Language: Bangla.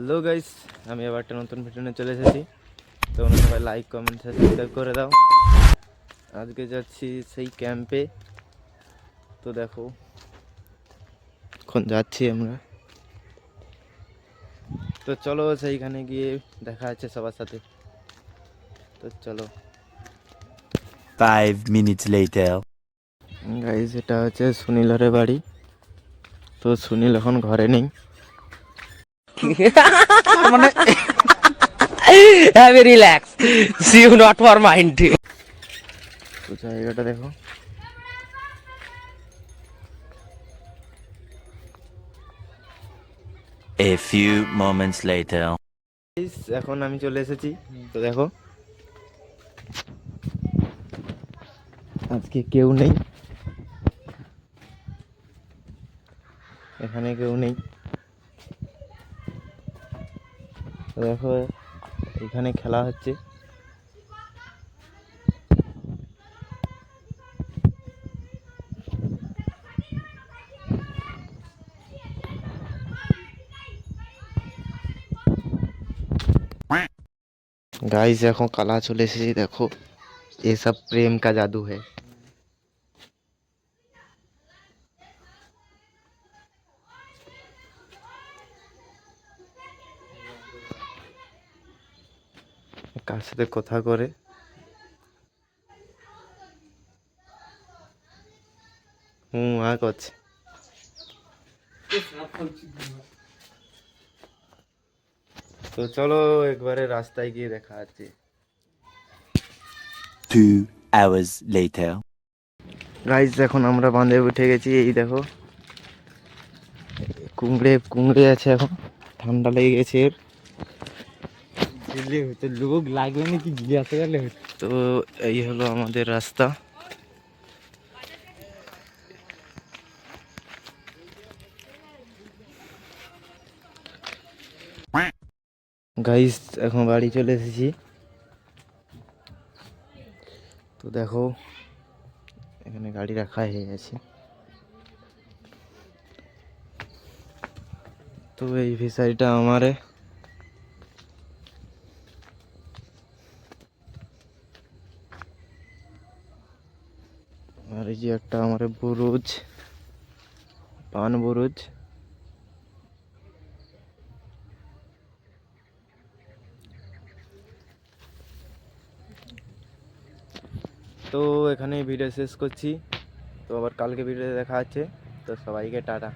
হ্যালো গাইস আমি আবার একটা নতুন ভিডিও নিয়ে চলে এসেছি। তো তোমরা সবাই লাইক কমেন্ট সাবস্ক্রাইব করে দাও। আজকে যাচ্ছি সেই ক্যাম্পে তো দেখো এখন যাচ্ছি আমরা। তো চলো সেইখানে গিয়ে দেখা যাচ্ছে সবার সাথে। তো চলো। Five minutes later. গাইজ এটা হচ্ছে সুনীলরের বাড়ি। তো সুনীল এখন ঘরে নেই। Have a relax. See you not for mind. তো জায়গাটা দেখো A few moments later. এখন আমি চলে এসেছি তো দেখো আজকে কেউ নেই এখানে কেউ নেই দেখো, এখানে খেলা হচ্ছে। गाइस देखो कला चले देखो ये सब प्रेम का जादू है কার সাথে কথা করে? হুম আ করছে তো চলো একবারে রাস্তায় গিয়ে দেখা আছে Two hours later. গাইজ এখন আমরা বাঁধে উঠে গেছি এই দেখো। কুমড়ে কুমড়ে আছে এখন ঠান্ডা লেগে গেছে লোক লাগবে নাকি গিয়াতে গেলে তো এই হলো আমাদের রাস্তা। গাইস এখন বাড়ি চলে এসেছি। তো দেখো, এখানে গাড়ি রাখা হয়ে গেছে। তো এই ফিসারিটা আমারে। এই যে একটা আমার বুরুজ, পান বুরুজ। তো এখানে ভিডিও শেষ করছি। তো আবার কালকে ভিডিও দেখা আছে তো সবাইকে টাটা।